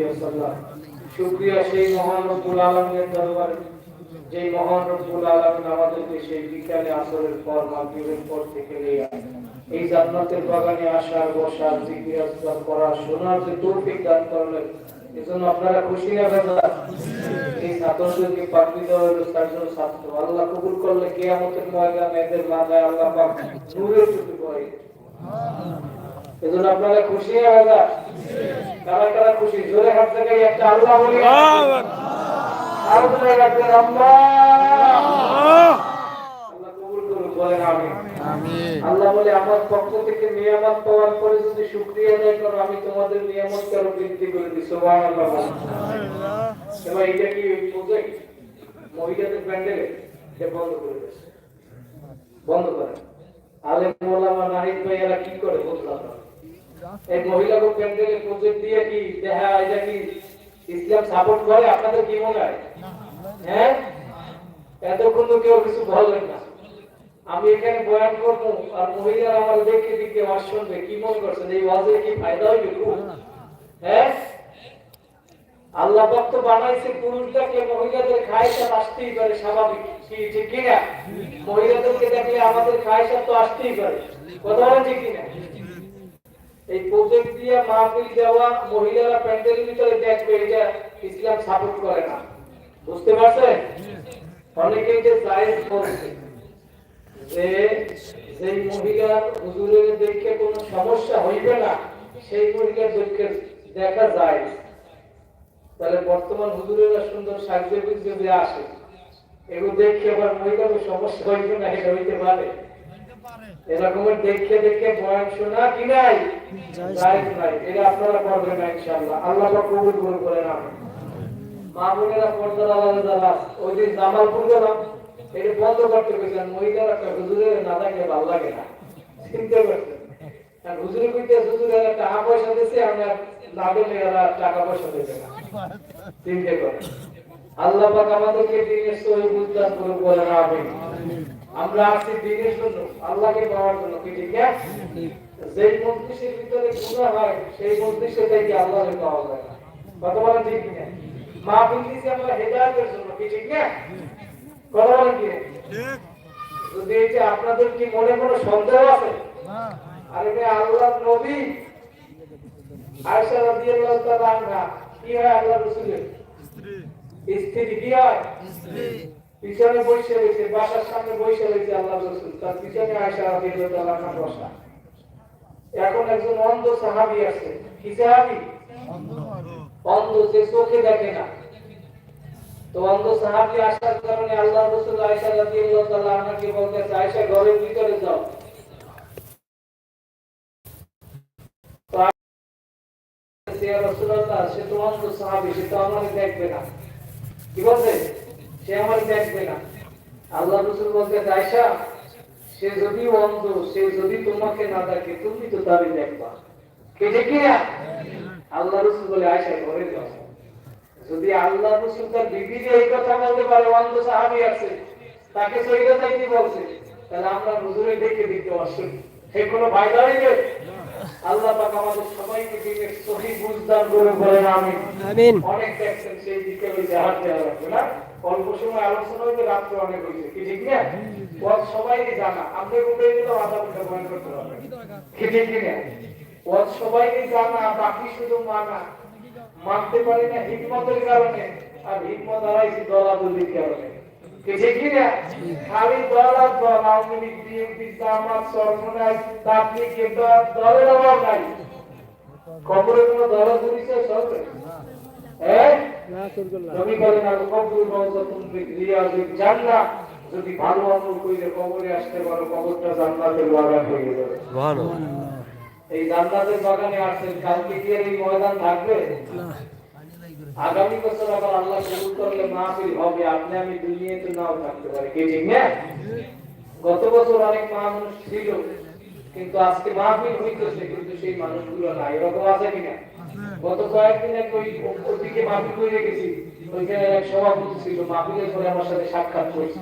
ওয়াসাল্লাম। শুকরিয়া না এই ছাত্রদেরকে পাঠিয়ে দেওয়া হলো চারজন আল্লাহ কে আমাদের ময়দান এদের এজন্য আপনারা খুশি বেজার কারা কারা খুশি? জোরে হাত থেকে একটা আল্লাহ বলি। আর জোরে রাখবেন আল্লাহ। আল্লাহ। কবুল করুন বলেন আমিন। আল্লাহ বলে আমার পক্ষ থেকে নিয়ামত পাওয়ার পরে যদি শুকরিয়া আদায় করো আমি তোমাদের নিয়ামত আরও বৃদ্ধি করে দিই। সুবহানাল্লাহ এবার এটা কি প্রজেক্ট মহিলাদের প্যান্ডেলে এটা বন্ধ করে দিয়েছে। বন্ধ করে। আলেম মোলামা নাহিদ ভাই এরা কি করে বুঝলাম না। এই মহিলাকে প্যান্ডেলে প্রজেক্ট দিয়ে কি দেখা এটা কি ইসলাম সাপোর্ট করে? আপনাদের কি মনে হয়? হ্যাঁ? এতক্ষণ তো কেউ কিছু বললেন না। আমি এখানে বয়ান করব আর মহিলারা আমার দেখে দিকে ওয়াজ শুনবে। কি মনে করছেন? এই ওয়াজে কি ফায়দা হইবে হ্যাঁ? আল্লাহ পাক তো বানাইছে পুরুষদেরকে মহিলাদের খায়সা আসতেই পারে স্বাভাবিক। কি ঠিক কি না মহিলাদেরকে দেখলে আমাদের খায়সা তো আসতেই পারে। কথা বলেন ঠিক কি না এই প্রজেক্ট দিয়ে মাহফিল দেওয়া মহিলারা প্যান্ডেলের ভিতরে দেখবে এটা ইসলাম সাপোর্ট করে না। বুঝতে পারছেন? অনেকেই যে জায়েজ বলছে যে যেই মহিলা হুজুরের দেখে কোনো সমস্যা হইবে না, সেই মহিলার দেখে দেখা যায়। তাহলে বর্তমান হুজুরেরা সুন্দর সাজে বুঝে যে আসে, এগুলো দেখে আবার মহিলার সমস্যা হইবে না, এটা হইতে পারে। এরকমের দেখে দেখে বয়ান শোনা কি নাই? জায়েজ নাই এটা আপনারা করবেন না ইনশাআল্লাহ। আল্লাহ পাক কবুল করুন মা বোনেরা পর্দার আলাদা ওই দিন জামালপুর গেলাম এটা বন্ধ করতে গেছিলেন মহিলারা কয়, হুজুরের না থাকলে ভালো লাগে না। চিন্তা আর কইতে হুজুরের টাকা পয়সা দিছে আমরা না এরা টাকা পয়সা দেবে না। চিন্তা করেন আল্লাহ পাক আমাদেরকে দিনের সহি বুঝদান করে বলেন আমিন। আমরা আছি দিনের জন্য, আল্লাহকে পাওয়ার জন্য, কি ঠিক আছে যেই মজলিসের ভিতরে গুনাহ হয়, সেই মজলিসে থেকে আল্লাহকে পাওয়া যায় না? কথা বলেন ঠিক না মা বলতেছি আমরা হেদায়েতের জন্য, কি ঠিক না? কথা বলেন কি? যদি এই যে আপনাদের কি মনে কোনো সন্দেহ আছে? আরে ভাই আল্লাহ নবী আয়েশা রাদিয়াল্লাহু তাআলা আনহা, কি হয় আল্লাহ রাসূলের? স্ত্রী। কি হয়? পিছনে বসে রয়েছে, বাসার সামনে বসে রয়েছে আল্লাহ রসুল। তার পিছনে আয়সা রাদিয়াল্লাহু বসা। এখন একজন অন্ধ সাহাবী আছে। কি সাহাবী? অন্ধ, যে চোখে দেখে না। তো অন্ধ সাহাবী আসার কারণে আল্লাহ রসুল আয়সা আনহাকে বলতেছে, আয়সা, ঘরের ভিতরে যাও। সে তো অন্ধ সাহাবী, সে তো আমাকে দেখবে না। কি বলছে? সে আমার দেখবে না। আল্লাহ রসুল বলতে আয়সা সে যদি অন্ধ সে যদি তোমাকে না দেখে তুমি তো তারই দেখবা। কে দেখি? আল্লাহ রসুল বলে আয়সা ঘরে যাও যদি আল্লাহ রসুল তার বিবিকে এই কথা বলতে পারে অন্ধ সাহাবি আছে তাকে সহিদা যাইতে বলছে তাহলে আমরা হুজুরে দেখে দিতে অসুখ। সে কোনো ফায়দা হইবে আল্লাহ পাক আমাদের সবাইকে দিনের সহি বুঝদান করে বলেন আমিন। অনেক দেখছেন সেই দিকে ওই জাহাজ দেওয়া লাগবে না? অল্প সময় আলোচনা হইবে রাত্রে অনেক হয়েছে। কি ঠিক না? ওয়াজ সবাইকে জানা। আপনি কোথায় দিলে আধা ঘণ্টা বয়ান করতে কি ঠিক না? ওয়াজ সবাইকে জানা, বাকি শুধু মানা। মানতে পারি না হিকমতের কারণে, আর হিকমত হারাইছি দলাদলির কারণে। খালি দল আর দল দল কবরে কোনো চলবে হ্যাঁ? নবী বলেন আর কবর রওজাতুন রিয়াজিল জান্নাহ। যদি ভালো আমল কইলে কবরে আসতে পারো কবরটা জান্নাতের বাগান হয়ে যাবে এই জান্নাতের বাগানে আসছেন কালকে কি এই ময়দান থাকবে? আগামী বছর আবার আল্লাহ কবুল করলে মাহফিল হবে আপনি আমি দুনিয়াতে নাও থাকতে পারি। কি ঠিক না? গত বছর অনেক মানুষ ছিল কিন্তু আজকে মাহফিল হইতেছে কিন্তু সেই মানুষগুলো নাই। এরকম আছে কিনা? গত কয়েকদিন এক ওই ওদিকে মাহফিল করে গেছি। ওইখানে এক সভাপতি ছিল মাহফিলের পরে আমার সাথে সাক্ষাৎ করছে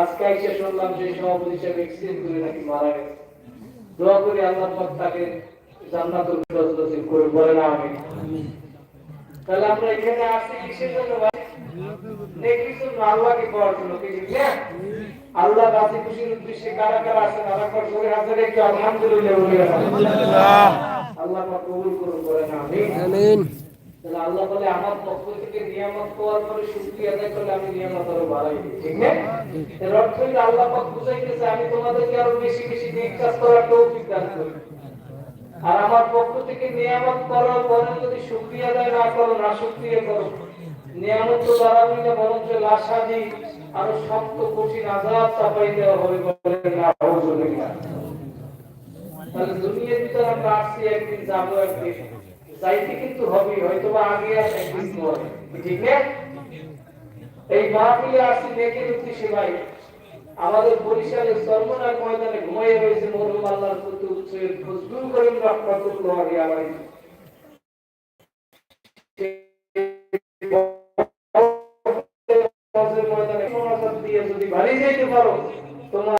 আজকে এসে শুনলাম যে সভাপতি সাহেব এক্সিডেন্ট করে নাকি মারা গেছে। দোয়া করি আল্লাহ পাক তাকে জান্নাতুল ফিরদৌস নসিব করে বলেন, আমিন। তাহলে আমরা এখানে আসছি কিসের জন্য ভাই? নেকির জন্য আল্লাহকে পাওয়ার জন্য, কি ঠিক না? আল্লাহ রাজি খুশির উদ্দেশ্যে কারা কারা আছেন আরেকবার সবাই হাজার একটু আলহামদুলিল্লাহ, বলে আল্লাহ পাক কবুল করুন বলেন আমিন। আমিন। তাহলে আল্লাহ বলে আমার পক্ষ থেকে নিয়ামত পাওয়ার পরে শুকরিয়া আদায় করলে আমি নিয়ামত আরও বাড়াই দিই ঠিক না এর অর্থ হইল আল্লাহ পাক বুঝাইতেছে আমি তোমাদেরকে আরও বেশি বেশি দিক কাজ করার তৌফিক দান করি। আর আমার পক্ষ থেকে নিয়ামত করার পরে যদি শুকরিয়া আদায় না করো না শুকরিয়া করো নিয়ামত তো দাঁড়াবি না বরঞ্চ লাশাদি আরও শক্ত কঠিন আজাব চাপাই দেওয়া হবে বলে না তাহলে দুনিয়ার ভিতরে আমরা আসছি একদিন যাব একদিন। যাইতে কিন্তু হবে হয়তো বা আগে আর একদিন ঠিক না? এই মাহফিলে আসছি নেকের উদ্দেশ্যে ভাই। আমাদের বরিশালের সর্বনাক ময়দানে ঘুমাইয়া রয়েছে মরহুম আল্লাহর প্রতি উৎসের ফজলুল করিম রহমাতুল্লাহ আলাইহি। ময়দানে দিয়ে যদি বাড়ি যাইতে পারো, তোমার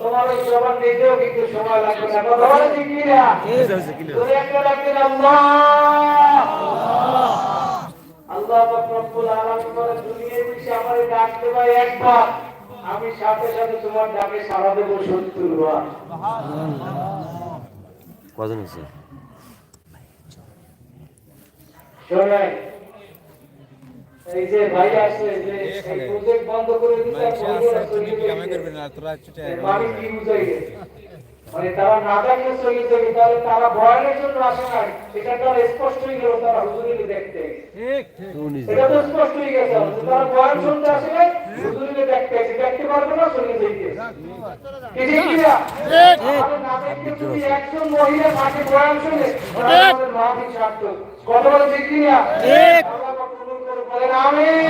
তোমার ওই জবান দিতেও কিন্তু সময় লাগবে না। কথা বলে ঠিক কি তুমি একটা ডাকবেন আল্লাহ। আল্লাহ রব্বুল আলামিন বলে দুনিয়ায় বসে আমার ডাকতে পাই একবার আমি সাথে সাথে তোমার ডাকে সারা দেবো সত্তর বার। কজন হয়েছে? শোনেন এই যে ভাই আসছে যে এই প্রজেক্ট বন্ধ করে দিতে মানে কি বুঝাইবে মানে তারা না দেখলে চলে যাবে তাহলে তারা বয়ানের জন্য আসে না এটা তো স্পষ্ট হয়ে গেল তারা হুজুরিকে দেখতে। এটা তো স্পষ্ট হয়ে গেছে তারা বয়ান শুনতে আসলে হুজুরিকে দেখতে আসে। দেখতে পারবে না চলে যাইতে কি ঠিক না? না দেখতে যদি একজন মহিলা মাকে বয়ান শুনে আমাদের মাহফিল সার্থক। কথা বলে ঠিক না? করে বলেন আমিন।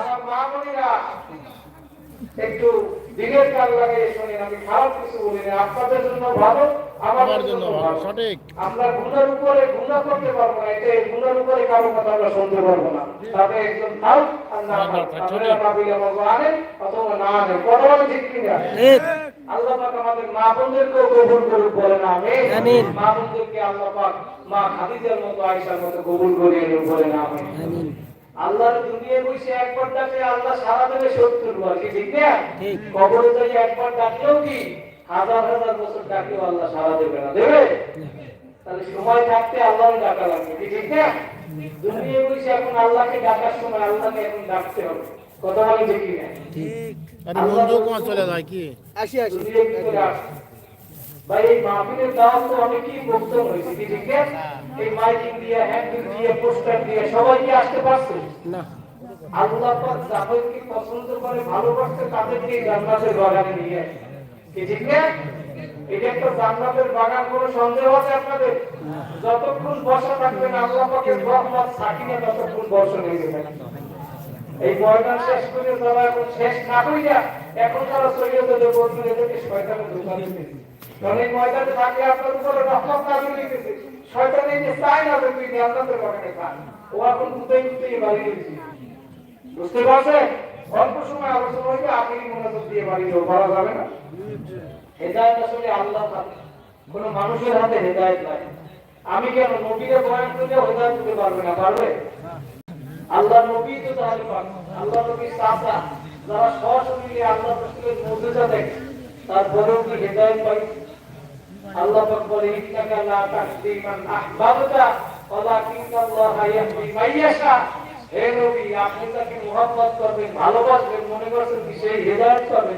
আমার মা বোনেরা, একটু দিনের কাল লাগিয়ে শোনেন আমি খারাপ কিছু বলি না। আপনাদের জন্য ভালো আমার জন্য ভালো। সঠিক। আমরা গুণের উপরে গুণা করতে পারব না এটা গুণের উপরে কারও কথা আমরা শুনতে পারব না। তাতে একজন থাক আর না থাক তাহলে আমরা বিলে বলব আনেন অথবা না আনেন কথা বলে ঠিক কিনা? আল্লাহ পাক আমাদের মা বোনদেরকেও কবুল করুক বলেন আমিন। আমিন। মা বোনদেরকে আল্লাহ পাক মা খাদিজার মতো আয়েশার মতো কবুল করিয়ে নিন বলেন আমিন। আমিন। আল্লাহর দুনিয়ায় বসে একবার ডাকলে আল্লাহ সারা দেবে সত্তর বার কি ঠিক না? ঠিক। কবরে যাই একবার ডাকলেও কি? হাজার হাজার বছর ডাকলেও আল্লাহ সারা দেবে না দেবে? তাহলে সময় থাকতে আল্লাহর ডাকা লাগবে কি ঠিক না? দুনিয়ায় বসে এখন আল্লাহকে ডাকার সময় আল্লাহকে এখন ডাকতে হবে কথা বলে ঠিক। না আরে মঞ্জু কুমার চলে যায় কি? আসি আসি দুনিয়ায় কি করে আসবে? ভাই এই মাহফিলের দাওয়াত তো অনেকই বক্তব্য হয়েছে কি ঠিক এই মাইকিং দিয়ে হ্যান্ডিল দিয়ে পোস্টার দিয়ে সবাই কি আসতে পারছে? না। আল্লাহ পাক যাদেরকে পছন্দ করে ভালোবাসে তাদেরকে জান্নাতের বাগানে নিয়ে কি ঠিক না? এটা একটা জান্নাতের বাগান কোনো সন্দেহ আছে আপনাদের? যতক্ষণ বসা থাকবেন আল্লাহ পাকের রহমত সাকিনা ততক্ষণ বর্ষণ হয়ে থাকবে এই ময়দান শেষ করে যারা এখন শেষ না হইয়া এখন তারা বলবেন এদেরকে শয়তানের দোকানে কারণ এই ময়দানে থাকলে আপনার উপরে রহমত নাজিল হইতেছে শয়তান এই যে চায় না যে তুই জান্নাতের বাগানে থাক। ও এখন কুতাই কুতাই বাড়ি দিয়েছে। বুঝতে পারছেন? অল্প সময় আলোচনা হইবে আপনি মনোযোগ দিয়ে বাড়ি যাও বলা যাবে না। হেদায়ত আসলে আল্লাহ হাতে কোন মানুষের হাতে হেদায়ত নাই। আমি কেন নবীরে বয়ান করলে হেদায়ত দিতে পারবে না? পারবে? আল্লাহ নবী তো তাহলে আল্লাহ নবী চাচা, যারা সশরীরে আল্লাহ মর্যাদা দেখে তারপরেও কি হেদায়ত পাই আল্লাহ পাক বলে, ইন্নাকা লা তাহদি মান আহবাবতা, ওয়ালাকিন্নাল্লাহা ইয়াহদি মাইয়াশা হে নবী, আপনি তাকে মুহাব্বত করবেন, ভালোবাসবেন, মনে করছেন কি সেই হেদায়েত পাবে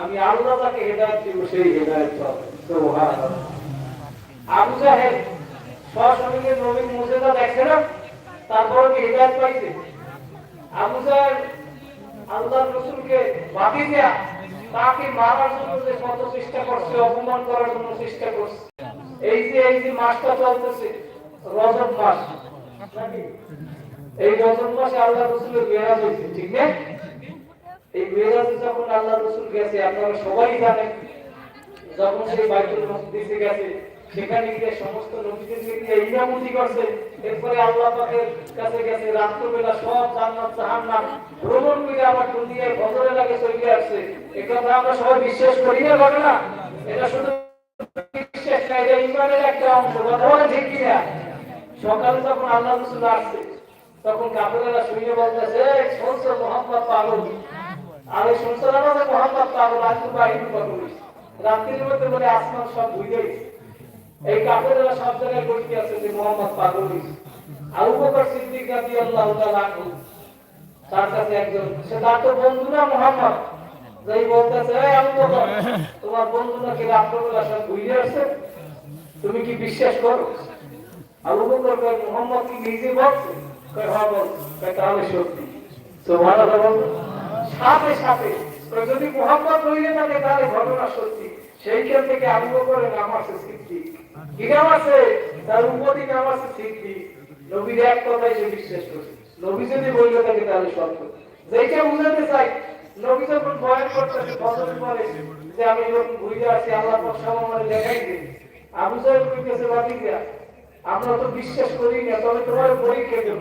আমি আল্লাহ তাকে হেদায়েত দিব, সেই হেদায়েত পাবে সুবহানাল্লাহ। আবু জাহেল সশরীরে নবীর হেদায়েত পাইছে? আবু জাহেল আল্লাহর রাসূলকে বাদি দেয়া। তাকে মারার জন্য যে কত চেষ্টা করছে, অপমান করার জন্য চেষ্টা করছে এই যে এই যে মাসটা চলতেছে, রজব মাস? এই রজব মাসে আল্লাহ রসুলের মেয়াজ হয়েছে, ঠিক না এই মেয়াজে যখন আল্লাহ রসুল গেছে, আপনারা সবাই জানেন, যখন সেই বাইতুল মসজিদে গেছে সেখানে গিয়ে সমস্ত নবীদেরকে ইমামতি করছে। এরপরে আল্লাহ পাকের কাছে গেছে রাত্রবেলা সব জান্নাত জাহান্নাম ভ্রমণ করে আবার দুনিয়ায় বদলে লাগে চলে আসছে। একথা আমরা সবাই বিশ্বাস করি না ঘটনা এটা শুধু বিশ্বাস না এটা ইমানের একটা অংশ কথা ঠিক কিনা? সকালে যখন আল্লাহ রসুল আসছে তখন কাপড়েরা শুনে বলতেছে "এই, শুনছো মোহাম্মদ পাগল? আর শুনছো না মোহাম্মদ পাগল? আজ তো বাহিনী রাত্রির মধ্যে বলে আসমান সব বুঝে গেছে। এই কাপড়েরা সব জায়গায় বসে আছে যে মোহাম্মদ পাগল আবু বকর সিদ্দিক রাদিয়াল্লাহু তাআলা তার কাছে একজন, সে তার তো বন্ধু না মোহাম্মদ। যেই বলতেছে, "এই আবু বকর তোমার বন্ধু নাকি রাত্রবেলা সব আসছে? তুমি কি বিশ্বাস করো? আবু বকর কয়, মোহাম্মদ কি নিজে বলছে? কয় হ্যাঁ তাহলে সত্যি। সুবহানাল্লাহ সাথে সাথে যদি মোহাম্মদ হইলে থাকে তাহলে ঘটনা সত্যি। সেইখান থেকে আবু বকরের নাম আছে কি আছে? তার উপাধি নাম আছে সিদ্দিক। নবীর এক কথাই সে বিশ্বাস করছে নবী যদি বললে থাকে তাহলে সত্য। যেটা বুঝাতে চাই, নবী যখন বয়ান করতেছে ফজরের পরে যে, আমি যখন ঘুরে আসি, আল্লাহ সব দেখাই দিই আবু সাহেব কইতেছে, বাতিকা আমরা তো বিশ্বাস করি না, তবে তোমার পরীক্ষা দেব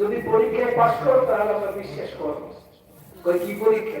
যদি পরীক্ষায় পাশ করো, তাহলে আমরা বিশ্বাস করব কি পরীক্ষা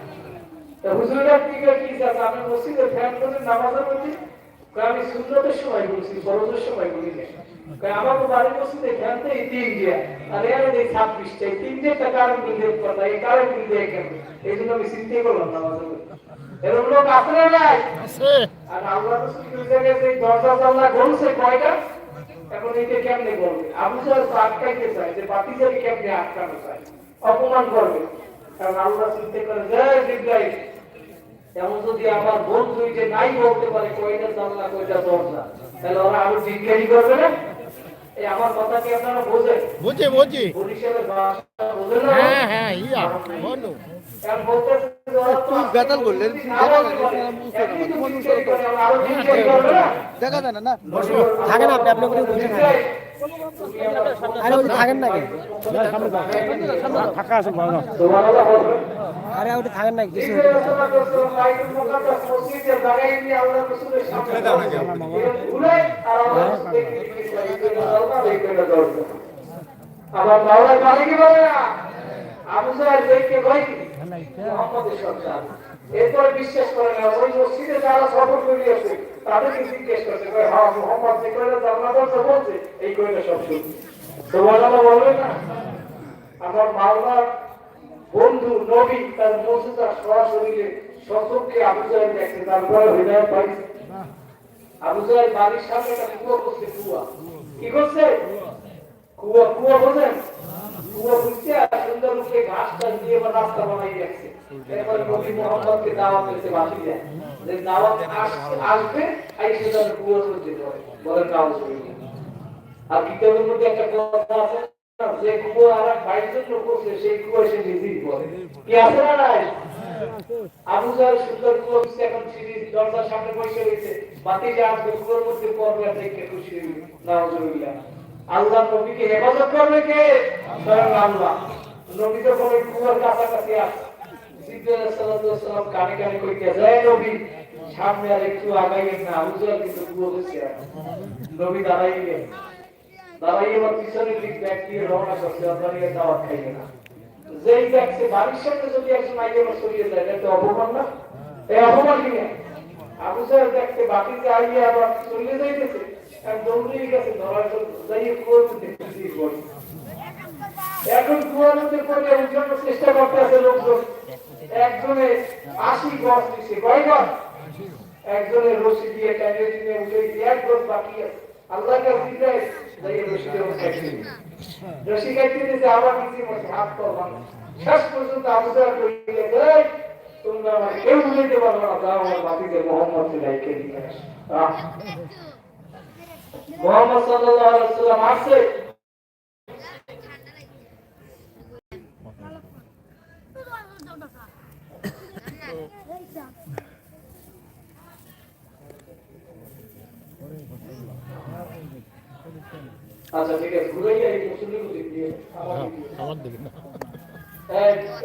হুজুরের দিকে কি আছে আমি মসজিদে প্যান্ট গুনে নামাজের মধ্যে আমি সুন্নতের সময় বলছি ফরজের সময় বলি না। আমার তো বাড়ির মসজিদে ফ্যানতে এই তিন দিয়া আর এর এই ছাব্বিশটা এই তিনটে টাকা মিলে কথা এই কারণ মিলে কেন? এই জন্য আমি চিন্তাই করলাম নামাজের মধ্যে এরকম লোক আছে না নাই? আর আল্লাহ রাসূল জায়গায় সেই দরজা জানলা গলছে কয়টা? এখন এইটা কেমনে বলবে আবু জাহেল তো আটকাইতে চায় যে বাতিজারি কেমনে আটকানো চায়? অপমান করবে। কারণ আল্লাহ চিন্তা করে জিব্রাইল এমন যদি আমার বন্ধু যে নাই বলতে পারে কয়টা জানলা কয়টা দরজা তাহলে ওরা আরও জিজ্ঞাসা করবে না? এই আমার কথা কি আপনারা বোঝেন? বুঝি বুঝি। বরিশালের ভাষা বোঝেন না? হ্যাঁ হ্যাঁ ইয়া বলো। দেখা যায় না না। থাকেন আপনি আপনি আরে ওই থাকেন না কেন ফাঁকা আছে ভালো আরে ওটা থাকেন না কিছু? আমার মাওলার কি বলে না আবু জাহেল দেখে ভয় কি? মুহাম্মদের সন্তান। এরপরে বিশ্বাস করে না, ওই মসজিদে যারা সফর করে আছে তাদেরকে জিজ্ঞেস করছে হ্যাঁ মোহাম্মদ যে বলছে, এই কয়টা সব বলবেন না, আমার মাওলার বন্ধু, নবী, তার আবু দেখছে তারপরে হৃদয় পাইছে। আবু বাড়ির সামনে একটা কুয়া করছে কুয়া। কি করছে? কুয়া কুয়া বোঝেন? বুঝছে আর সুন্দর মুখে ঘাস টাস দিয়ে বা রাস্তা বানাই রাখছে এরপরে নবী মোহাম্মদকে দাওয়াত দিতে বাকি যায় যে দাওয়াত আসবে আইসে তার কুয়ার মধ্যে পড়ে বলেন কাউজ আর কিতাবের মধ্যে একটা কথা আছে, যে কুয়া আর এক বাইশ করছে সেই কুয়া সে নিজেই বলে কি আছে না নাই? আবু জাহেল সুন্দর কুয়া এখন সিঁড়ি, দরজার সামনে বসে রয়েছে। বাতি মধ্যে পড়বে দেখে খুশি নাউজুবিল্লাহ আল্লাহ নবীকে হেফাজত করবে কে? স্বয়ং আল্লাহ। নবী যখন ওই কুয়ার কাছাকাছি আসে কানে কানে কইতে যায় নবী, সামনে আর একটু আগাইয়ে না উজ্জ্বল কিন্তু পুরো হচ্ছে নবী দাঁড়াইয়ে দাঁড়াইয়ে আমার পিছনের দিক দিয়ে রওনা করছে, আপনার দাওয়াত খাইবে না। যেই দেখছে বাড়ির সামনে যদি একজন আইয়ে আমার সরিয়ে যায় এটা অপমান না? এই অপমান কি? আবু সাহেব দেখছে বাকিতে আইয়ে আবার চলে যাইতেছে। এখন মধ্যে পড়ে উঠানোর চেষ্টা করতে আছে লোকজন। একজনে আশি গছ দিচ্ছে কয় গছ একজনের রশি দিয়ে টাইনে দিয়ে উঠে এক গছ বাকি আছে। আল্লাহ শেষ পর্যন্ত আবু সাহেব কইলে তোমরা আমার কেউ না। মোহাম্মদ সাল্লাল্লাহু আলাইহি ওয়াসাল্লাম আসছে আচ্ছা ঠিক আছে ঘুরাইয়া এই মুসলিম দিক দিয়ে আমার দিক দিয়ে। আমার দিকে না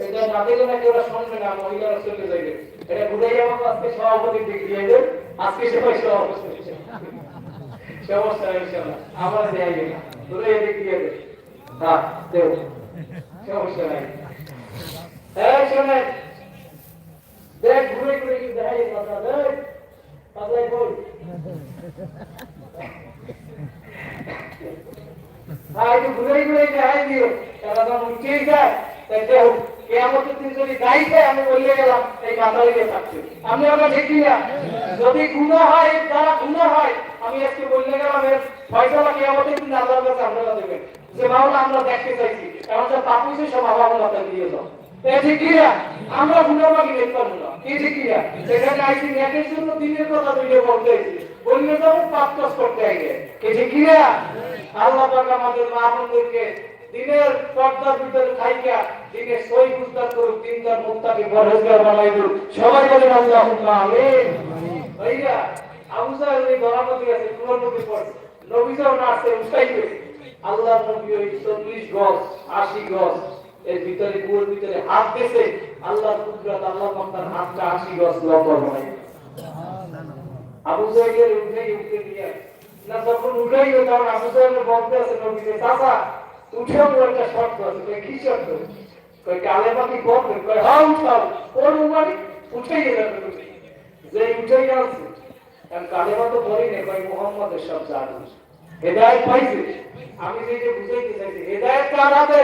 এটা না দিলে নাকি ওরা শুনবে না মহিলারা চলে যাবে এটা ঘুরাইয়া আমাকে আজকে সভাপতি দিক দিয়ে আজকে সবাই সভাপতি সমস্যা নেই ইনশাআল্লাহ আমার দেয়া যাবে না ঘুরাইয়া দিক দিয়ে দেন হ্যাঁ দেব সমস্যা নাই এই শোনেন দেখ ঘুরে ঘুরে কি দেখাই কথা দেখ পাতায় বল হ্যাঁ একটু ঘুরে ঘুরে দেখাই দিও তারা তো উঠেই যায় যদি গুণা হয়, যারা গুণা হয়, আমি আজকে বলে গেলাম, এর ফয়সালা কেয়ামতের দিন আল্লাহর কাছে আপনারা দেবেন। যে মাওলা আমরা দেখতে চাইছি এমন যে পাপ হয়েছে সব আমার মাথা দিয়ে দাও? আমরা বললে আল্লাহ আমাদের মা বোনদেরকে দিনের পর্দার ভিতরে খাইকা দিনের সই উদ্ধার করুক দিনদার মুক্তাকে পরহেজগার বানাই দিন সবাই বলেন আল্লাহুম্মা আমিন। ভাইয়া, আবু এই আছে কুরআন নবী পড়ে নবী আল্লাহ নবী ওই 40 গজ 80 গজ, এর ভিতরে, কুয়োর ভিতরে হাত দিয়েছে। আল্লাহর কুদরত আল্লাহ পাক তার হাতটা 80 গজ লম্বা বানাই আবু সাহেবের উঠে উঠে নিয়ে না, যখন উঠাই তখন আবু সাহেবের বলতে আছে নবীকে চাচা। উঠেও একটা শর্ত আছে কি হ্যাঁ উঠাও কোন উমারি উঠেই গেলেন যে উঠেই আছে কারণ কালেমা তো বলি না কই মোহাম্মদের সব জানি হেদায়েত পাইছে? আমি যে যে বুঝাইতে চাইছি, হেদায়েত কার হাতে?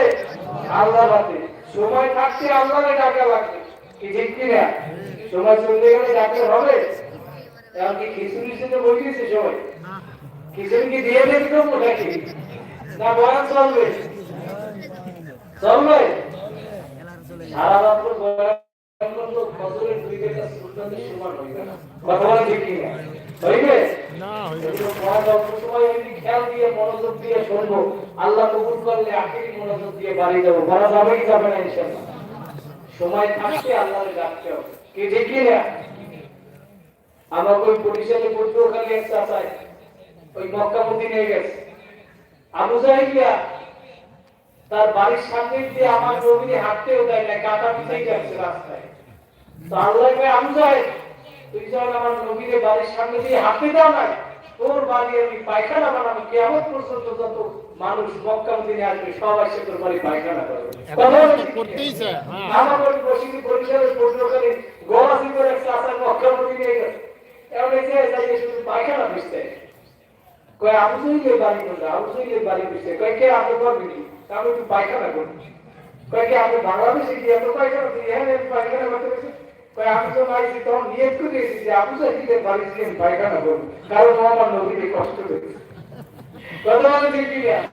আল্লাহর হাতে। সময় থাকতে আল্লাহরে ডাকা লাগবে। কি ঠিক কি সময় চলে গেলে ডাকলে হবে? এমনকি খিচুড়ির দিয়েছে সবাই। খিচুড়ি কি দিয়ে নাকি? না বয়ান চলবে। চলবে? সারা রাত্র বয়ান করল ফজরের দুই ঘণ্টা সুলতানের সমান হইবে না কথা বলা ঠিক কি হইবে না হইবে এগুলো বয়ান অল্প সময় আল্লাহ থাকতে আল্লাহর ডাকতে হবে। কি ঠিক না আমার ওই পরিষদে পটুয়াখালী এক চাচাই ওই মক্কা মদিনায় গেছে। আবু জাহিলিয়া তার বাড়ির সামনে দিয়ে আমার নবীনে হাঁটতেও দেয় না কাটা পিছাই যাচ্ছে রাস্তায়। তো আল্লাহ কয় আবু জাহেদ তুই যখন আমার নবীরে বাড়ির সামনে দিয়ে হাঁটতে দাও না তোর বাড়ি আমি পায়খানা বানাবো কেমন পর্যন্ত যত মানুষ মক্কা মদিনে আসবে সবাই সে তোর বাড়ি পায়খানা করবে। হ্যাঁ। আমার বাড়ি বসিনি পরিষদের পটুয়াখালী গোয়াসি করে একটা আসার মক্কা মদিনে এমন এসে যাই শুধু পায়খানা ভিজতে কয় আবু জহিলের বাড়ি কোনটা আবু জহিলের বাড়ি করছে কয়, কে আপনি করবি আমি একটু পায়খানা করছি। কয়, কে আপনি বাংলাদেশে গিয়ে এত পায়খানা তুই হ্যাঁ আমি পায়খানা করতে পেরেছি কয়, আমি তো মাইছি, তখন নিয়ত করে দিয়েছি যে আবু জহিলের বাড়ি গিয়ে আমি পায়খানা করব, কারণ আমার নবীকে কষ্ট পেয়েছে বলে দেখি না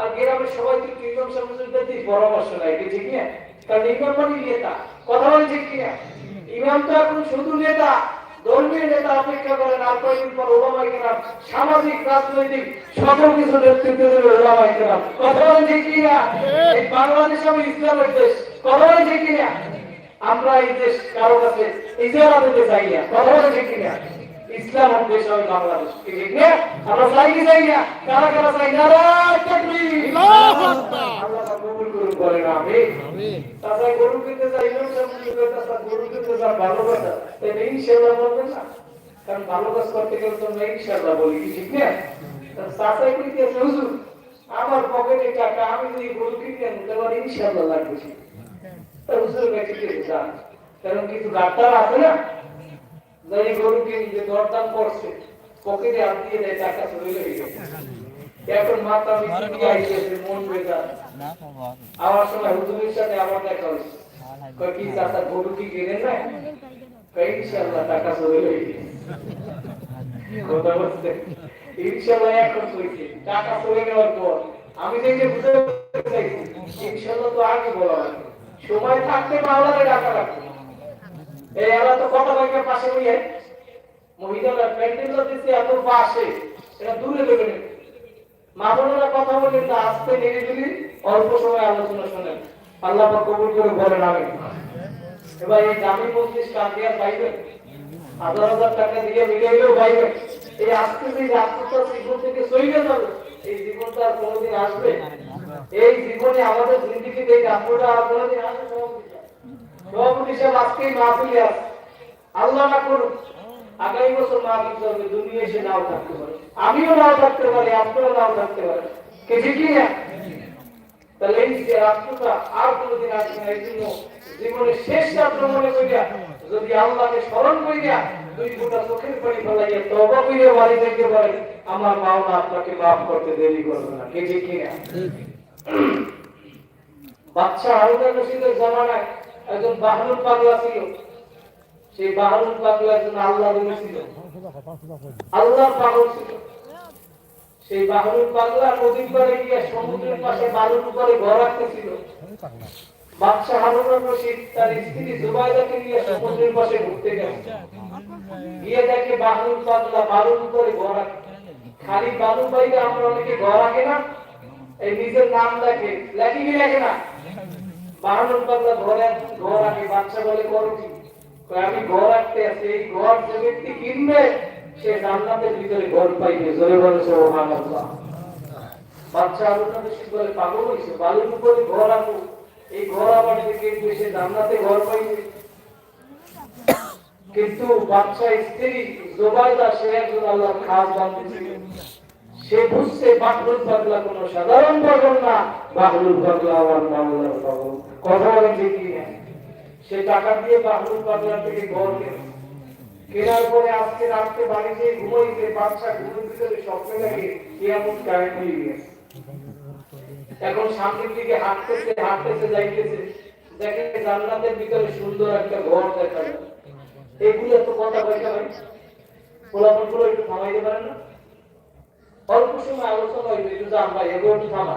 আর গ্রামের সবাই তুই সাহেব তুই পরামর্শ নাই ঠিক না কারণ ইমাম মানে নেতা, কথা বলে ঠিক কিনা? ইমাম তো এখন শুধু নেতা, ধর্মীয় নেতা অপেক্ষা করেন, আর কয়েকদিন পর ওবামাই কেনাম সামাজিক, রাজনৈতিক, সকল কিছু নেতৃত্ব দেবে ওবামাই কেনাম কথা বলেন যে কি না এই বাংলাদেশ হবে ইসলামের দেশ, কথা বলেন যে কি না আমরা এই দেশ কারও কাছে ইজারা দিতে চাই না, কথা বলেন যে কি না ইসলাম হোক দেশ হবে বাংলাদেশ। ঠিক না আমরা চাই কি চাই না। কারা কারা চাই না আল্লাহু কবুল করুন বলেন আমিন। তাছাড়া গরু কিনতে তাছাড়া গরু কিনতে যা ভালো কথা। তাহলে ইনশাআল্লাহ বলবেন না। কারণ ভালো কাজ করতে গেলে তো আমরা ইনশাআল্লাহ বলি কি ঠিক না? চাচাই কইতে আছে হুজুর আমার পকেটে টাকা আমি যদি গরু কিনতে আনি তাহলে ইনশাআল্লাহ লাগবে। কাছে কারণ কিছু ডাক্তার আছে না যাই গরু কিনে যে দরদাম করছে। পকেটে হাত দিয়ে দেয় টাকা চলে গেছে এখন মাথা মিষ্টি আইছে মন বেজার আমার সময় হুজুরের সাথে আমার দেখা হয়েছে। কয় কি চাচা গরু কি কিনে না? কয় ইনশাআল্লাহ টাকা চলে গেছে কথা বলতে। ইনশাআল্লাহ এখন কইছে টাকা চলে যাওয়ার পর আমি যে যে বুঝতে চাইছি ইনশাআল্লাহ তো আগে বলা হয় সময় থাকতে মাওলারে ডাকা রাখবে এই তো কথা বাইকের পাশে বইয়ে মহিলারা প্যান্ডেল দিচ্ছে এত পাশে। এটা দূরে দেবে না কথা বলেন, না, আস্তে নেড়ে দিলি অল্প সময় আলোচনা শোনেন। আল্লাহ কবুল করে বলেন আমি এবার এই দামি মজলিস কাঁদিয়ে আর পাইবেন? হাজার হাজার টাকা দিয়ে মিলাইলেও পাইবেন। এই আজকে যে রাস্তাটা জীবন থেকে সইলে যাবে এই জীবনটা আর কোনোদিন আসবে? এই জীবনে আমাদের জিন্দিগিতে এই রাস্তাটা আর কোনোদিন আসবে পারে। আমিও নাও থাকতে পারি, আপনিও নাও থাকতে পারেন কে না? তাহলে এই যে আর কোনোদিন আসবে না, এই জীবনের শেষ রাত্র মনে করিয়া যদি আল্লাহকে স্মরণ করিয়া দুই ফোঁটা চোখের পানি ফেলাইয়া বাড়ি পারে আমার মাওনা আপনাকে করতে দেরি না। কে ঠিক না? বাচ্চা হারুন রশিদের জামানায় একজন বাহরুল পাগলা ছিল। সেই বাহরুল পাগলা একজন আল্লাহ ছিল। আল্লাহ পাগল ছিল। সেই বাহরুল পাগলা নদীর পাড়ে গিয়ে সমুদ্রের পাশে বালুর উপরে ঘর রাখতেছিল বাদশা হারুন রশিদ তার স্ত্রী জুবাইদাকে নিয়ে সমুদ্রের পাশে ঘুরতে গেছে গিয়ে দেখে বাহরুল পাগলা বালুর উপরে ঘর রাখে খালি বালু বাইরে আমরা অনেকে ঘর রাখে না? এই নিজের নাম লেখে লেখি লেখে না? বাহানুর পাগলা ঘরে ঘর রাখে বাচ্চা বলে করো কি আমি ঘর রাখতে আছি, এই ঘর যে ব্যক্তি কিনবে, সে জান্নাতের ভিতরে ঘর পাইবে। জোরে বলে বাচ্চা আলোচনা বেশি বলে পাগল হইছে, বালুর উপরে ঘর রাখো এই ঘর আবার যে কিনবে, সে জান্নাতে ঘর পাইবে। কিন্তু বাচ্চা স্ত্রী জোবাইদা সে একজন খাস সে বুঝছে বাকরুল পাগলা কোনো সাধারণ পাগল না, বাকরুল পাগলা আমার মামলার পাগল। সে টাকা দিয়ে বাকরুল পাগলা থেকে ঘর কেনে। কেনার পরে আজকে রাত্রে বাড়ি যেয়ে ঘুমাইছে বাচ্চা ঘুমের ভিতরে স্বপ্নে দেখে কেয়ামত কায়েম হয়ে গেছে। এখন সামনের দিকে হাঁটতেছে হাঁটতেছে, যাইতেছে। দেখে জান্নাতের ভিতরে সুন্দর একটা ঘর দেখা যায়। এগুলো তো কথা বলতে হয়? পোলাপন একটু থামাইতে পারেন না? অল্প সময় আলোচনা হইবে একটু ভাই এগুলো একটু থামা।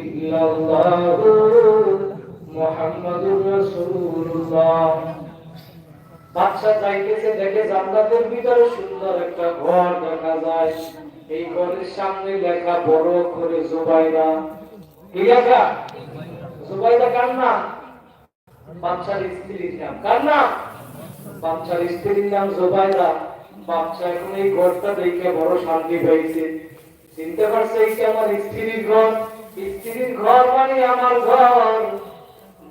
ইল্লাল্লাহ মুহাম্মাদুর রাসূলুল্লাহ। বাদশা চাইতেছে, দেখে জান্নাতের ভিতরে সুন্দর একটা ঘর দেখা যায়। এই ঘরের সামনে লেখা, বড় করে জুবাইরা কি লেখা? জুবাইরা কার নাম? বাদশার স্ত্রীর নাম। কার নাম? বাদশার স্ত্রীর নাম জুবাইরা বাদশা এখন এই ঘরটা দেখে বড় শান্তি পেয়েছে চিনতে পারছে এই কি আমার স্ত্রীর ঘর? স্ত্রীর ঘর মানে আমার ঘর।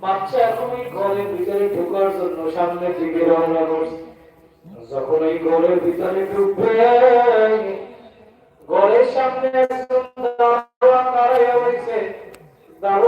বাচ্চা এখন এই ঘরের ভিতরে ঢোকার জন্য সামনে দিকে রওনা করছে। যখন এই ঘরের ভিতরে ঢুকবে, ঘরের সামনে একজন দারোয়ান দাঁড়াইয়া রয়েছে। দারোয়ান